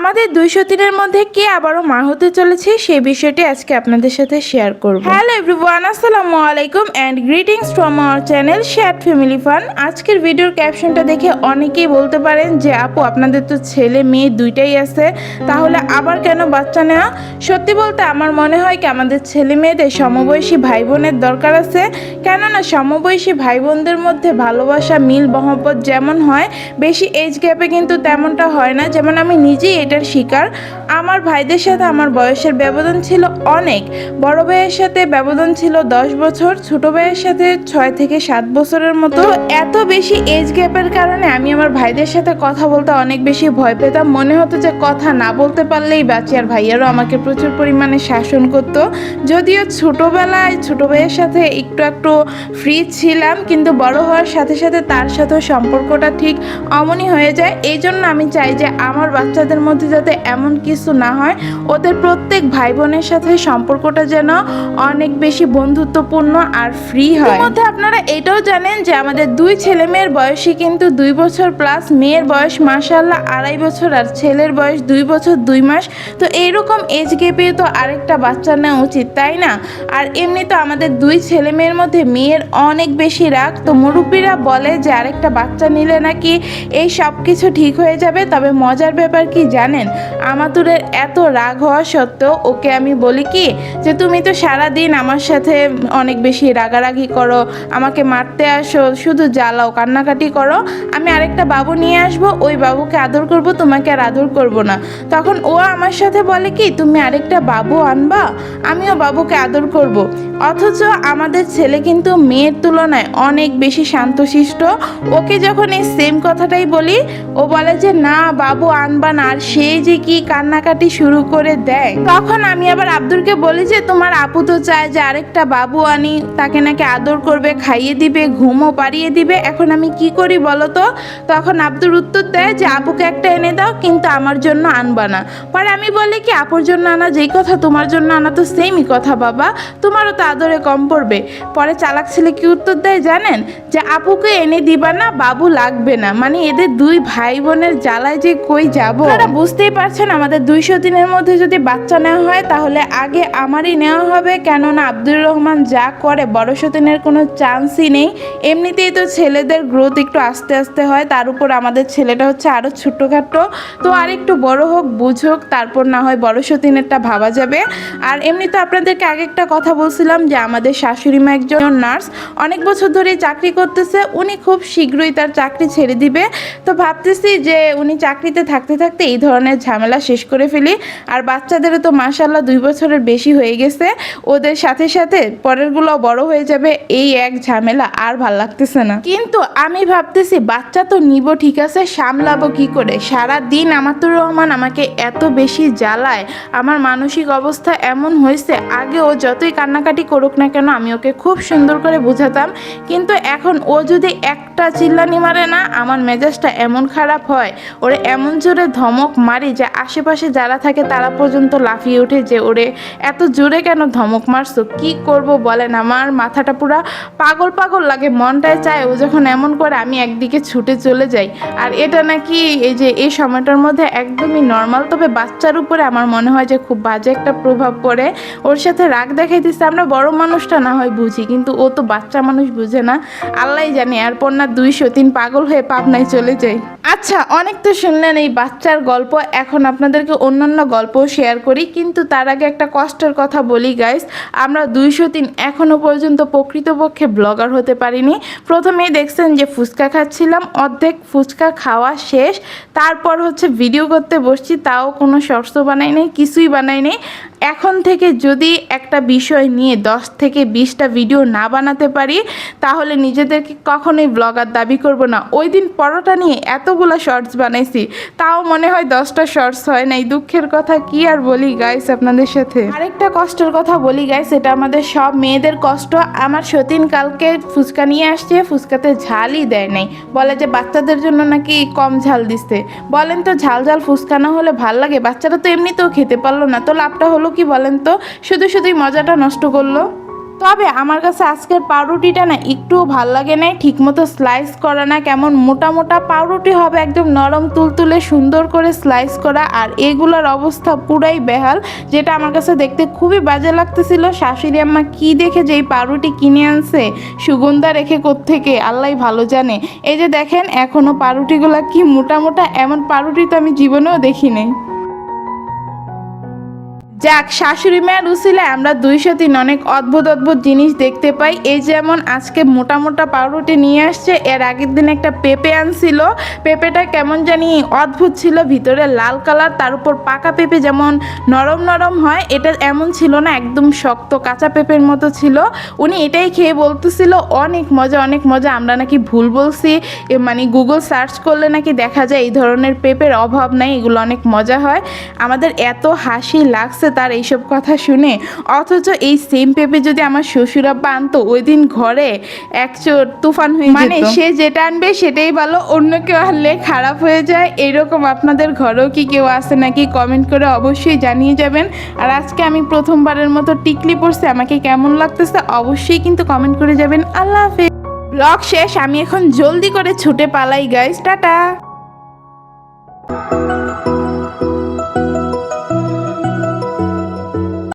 আমাদের দুইশো দিনের মধ্যে কে আবারও মা হতে চলেছে সেই বিষয়টি আজকে আপনাদের সাথে শেয়ার করব। হ্যালো এভরিওয়ান আসসালামু আলাইকুম and greetings from our channel share family fun আজকের ভিডিওর ক্যাপশনটা দেখে অনেকেই বলতে পারেন যে, আপু, আপনাদের তো ছেলে মেয়ে দুইটাই আছে, তাহলে আবার কেন বাচ্চা নেওয়া? সত্যি বলতে আমার মনে হয় কি, আমাদের ছেলে মেয়েদের সমবয়সী ভাই বোনের দরকার আছে। কেননা সমবয়সী ভাই বোনদের মধ্যে ভালোবাসা, মিল, মহব্বত যেমন হয়, বেশি এজ গ্যাপে কিন্তু তেমনটা হয় না। যেমন আমি নিজেই এটার শিকার আমার ভাইদের সাথে আমার বয়সের ব্যবধান ছিল অনেক। বড় ভাইয়ের সাথে ব্যবধান ছিল দশ বছর, ছোট ভাইয়ের সাথে ছয় থেকে সাত বছরের মতো। এত বেশি এজ গ্যাপের কারণে আমি আমার ভাইদের সাথে কথা বলতে অনেক বেশি ভয় পেতাম। মনে হতো যে কথা না বলতে পারলেই বাঁচি। আর ভাইয়ারও আমাকে প্রচুর পরিমাণে শাসন করত। যদিও ছোটবেলায় ছোট ভাইয়ের সাথে একটু একটু ফ্রি ছিলাম, কিন্তু বড় হওয়ার সাথে সাথে তার সাথেও সম্পর্কটা ঠিক অমনই হয়ে যায়। এই জন্য আমি চাই যে আমার বাচ্চাদের মধ্যে যাতে এমন কিছু না হয়, ওদের প্রত্যেক ভাই বোনের সাথে সম্পর্কটা যেন অনেক বেশি বন্ধুত্বপূর্ণ আর ফ্রি হয়। মধ্যে আপনারা এটাও জানেন যে আমাদের দুই ছেলে মেয়ের বয়সই কিন্তু দুই বছর প্লাস মেয়ের বয়স মাসাল্লাহ আড়াই বছর আর ছেলের বয়স দুই বছর দুই মাস। তো এইরকম এজ গ্যাপে তো আরেকটা বাচ্চা নেওয়া উচিত, তাই না? আর এমনি তো আমাদের দুই ছেলে মেয়ের মধ্যে মেয়ের অনেক বেশি রাগ। তো মুরব্বীরা বলে যে আরেকটা বাচ্চা নিলে নাকি এই সব কিছু ঠিক হয়ে যাবে। তবে মজার ব্যাপার কি জানেন? আমাতুরের এত রাগ হওয়া সত্ত্বেও ওকে আমি বলি কি যে, তুমি তো সারা দিন আমার সাথে অনেক বেশি রাগারাগি করো, আমাকে মারতে আসো, শুধু জ্বালাও, কান্নাকাটি করো। আমি আরেকটা বাবু নিয়ে আসব, ওই বাবুকে আদর করব, তোমাকে আর আদর করব না। তখন ও আমার সাথে বলে কি, তুমি আরেকটা বাবু আনবা, আমিও বাবুকে আদর করব। অথচ আমাদের ছেলে কিন্তু মেয়ের তুলনায় অনেক বেশি শান্তশিষ্ট। ওকে যখন এই সেম কথাটাই বলি, ও বলে যে, না, বাবু আনবা না, আর সেই যে কি কান্নাকাটি শুরু করে দেয়। তখন আমি আবার আব্দুলকে বলি যে তোমার আপু তো চায় যে আরেকটা বাবু আনি তাকে নাকি আদর করবে খাইয়ে দিবে ঘুমও পাড়িয়ে দিবে। এখন আমি কি করি বলো তো? তখন আব্দুল উত্তর দেয় যে আপুকে একটা এনে দাও কিন্তু আমার জন্য আনবা না। পরে আমি বলি কি আপুর জন্য আনা যেই কথা তোমার জন্য আনা তো সেমই কথা বাবা। তোমারও তো আদরে কম পড়বে। পরে চালাক ছেলে কি উত্তর দেয় জানেন? যে আপুকে এনে দিবা না বাবু লাগবে না। মানে এদের দুই ভাই বোনের জ্বালায় যে কই যাব? তারা বুঝতেই পারছেন আমাদের দুইশো দিনের মধ্যে যদি বাচ্চা নেওয়া হয়, তাহলে আগে আমারই নেওয়া হবে। কেননা আব্দুর রহমান যা করে বড় সতীনের কোনো চান্সই নেই। এমনিতেই তো ছেলেদের গ্রোথ একটু আস্তে আস্তে হয়। তার উপর আমাদের ছেলেটা হচ্ছে আরও ছোট্টখাটো তো আর একটু বড় হোক, বুঝুক, তারপর না হয় বড় সতীনেরটা ভাবা যাবে। আর এমনি তো আপনাদেরকে আগে একটা কথা বলছিলাম যে, আমাদের শাশুড়ি মা একজন নার্স। অনেক বছর ধরে চাকরি করতেছে। উনি খুব শীঘ্রই তার চাকরি ছেড়ে দিবে। তো ভাবতেছি যে, উনি চাকরিতে থাকতে থাকতে এই ধরনের ঝামেলা শেষ করে ফেলি। আর বাচ্চাদেরও তো মাসাল্লাহ দুই বছরের বেশি হয়ে গেছে। ওদের সাথে সাথে পরেরগুলো বড় হয়ে যাবে, এই এক ঝামেলা আর ভালো লাগতেছে না। কিন্তু আমি ভাবতেছি, বাচ্চা তো নিব, ঠিক আছে, সামলাবো কি করে? সারা দিন আমাতুর রহমান আমাকে এত বেশি জ্বালায়, আমার মানসিক অবস্থা এমন হয়েছে, আগে ও যতই কান্নাকাটি করুক না কেন, আমি ওকে খুব সুন্দর করে বুঝাতাম। কিন্তু এখন ও যদি একটা চিল্লানি মারে না, আমার মেজাজটা এমন খারাপ হয়, ওরে এমন জোরে ধমক মারি যে আশেপাশে যারা থাকে তারা পর্যন্ত লাফিয়ে ওঠে যে ওরে এত জোরে কেন ধমক মারছো? কি করব বলেন? আমার মাথাটা পুরা পাগল পাগল লাগে, মনটায় চায় ও যখন এমন করে আমি একদিকে ছুটে চলে যাই। আর এটা নাকি এই যে এই সময়টার মধ্যে একদমই নর্মাল তবে বাচ্চার উপরে আমার মনে হয় যে খুব বাজে একটা প্রভাব পড়ে। ওর সাথে রাগ দেখাই দিচ্ছে আমরা বড় মানুষটা না হয় বুঝি, কিন্তু ও তো বাচ্চা মানুষ বুঝে না। আল্লাহ জানে, এরপর না দুইশো তিন পাগল হয়ে পাবনায় চলে যাই। আচ্ছা অনেক তো শুনলেন এই বাচ্চার গল্প, এখন আপনাদেরকে অন্যান্য গল্প শেয়ার করি, কিন্তু তার আগে একটা কষ্টের কথা বলি গাইস আমরা দুইশো তিন এখনও পর্যন্ত প্রকৃতপক্ষে ব্লগার হতে পারিনি। প্রথমেই দেখছেন যে ফুচকা খাচ্ছিলাম, অর্ধেক ফুচকা খাওয়া শেষ। তারপর হচ্ছে ভিডিও করতে বসছি, তাও কোনো শর্টস বানাই নেই, কিছুই বানাই নেই। এখন থেকে যদি একটা বিষয় নিয়ে দশ থেকে বিশটা ভিডিও না বানাতে পারি, তাহলে নিজেদেরকে কখনোই ব্লগার দাবি করব না। ওই দিন পরোটা নিয়ে এতগুলো শর্টস বানাইছি, তাও মনে হয় দশটা শর্টস হয় নাই। দুঃখের কথা কি আর বলি গাইস আপনাদের সাথে? আরেকটা কষ্টের কথা বলি গাইস এটা আমাদের সব মেয়েদের কষ্ট। আমার সতীন কালকে ফুচকা নিয়ে আসছে, ফুচকাতে ঝালই দেয় নাই। বলে যে বাচ্চাদের জন্য নাকি কম ঝাল দিচ্ছে। বলেন তো ঝাল ঝাল ফুচকা না হলে ভালো লাগে? বাচ্চারা তো এমনিতেও খেতে পারল না। তো লাভটা হলো কি বলেন তো? শুধু শুধুই মজাটা নষ্ট করল। তবে আমার কাছে আজকের পাউরুটিটা না একটুও ভালো লাগে নাই, ঠিকমতো স্লাইস করা না, কেমন মোটা মোটা পাউরুটি হবে, একদম নরম তুলতুলে সুন্দর করে স্লাইস করা, আর এগুলোর অবস্থা পুরাই বেহাল, যেটা আমার কাছে দেখতে খুবই বাজে লাগতেছিল। শাশুড়ি আম্মা কি দেখে যে এই পাউরুটি কিনে আনছে? সুগন্ধা রেখে থেকে আল্লাহ ভালো জানে। এই যে দেখেন এখনও পাউরুটিগুলা কি মোটা মোটা, এমন পাউরুটি তো আমি জীবনেও দেখি নাই যাক, শাশুড়ি মায়ের উসিলে আমরা দুইশো দিন অনেক অদ্ভুত অদ্ভুত জিনিস দেখতে পাই। এই যেমন আজকে মোটা মোটা পাউরুটি নিয়ে আসছে, এর আগের দিন একটা পেঁপে আনছিল। পেঁপেটা কেমন জানি অদ্ভুত ছিল, ভিতরে লাল কালার, তার উপর পাকা পেঁপে যেমন নরম নরম হয়, এটা এমন ছিল না, একদম শক্ত কাঁচা পেঁপের মতো ছিল। উনি এটাই খেয়ে বলতেছিল, অনেক মজা অনেক মজা, আমরা নাকি ভুল বলছি। মানে গুগল সার্চ করলে নাকি দেখা যায়, এই ধরনের পেঁপের অভাব নাই, এগুলো অনেক মজা হয়। আমাদের এত হাসি লাগছে তার এইসব কথা শুনে অথচ এই সেম পেঁপে যদি আমার শ্বশুরাব্বা আনতো ওই দিন ঘরে এক চোর তুফান হয়ে মানে সে যেটা আনবে সেটাই ভালো অন্য কেউ আনলে খারাপ হয়ে যায়। এরকম আপনাদের ঘরেও কি কেউ আছে নাকি কমেন্ট করে অবশ্যই জানিয়ে যাবেন। আর আজকে আমি প্রথমবারের মতো টিকলি পড়ছি আমাকে কেমন লাগতেছে অবশ্যই কিন্তু কমেন্ট করে যাবেন। আল্লাহ হাফেজ। ব্লগ শেষ আমি এখন জলদি করে ছুটে পালাই গাইস টাটা।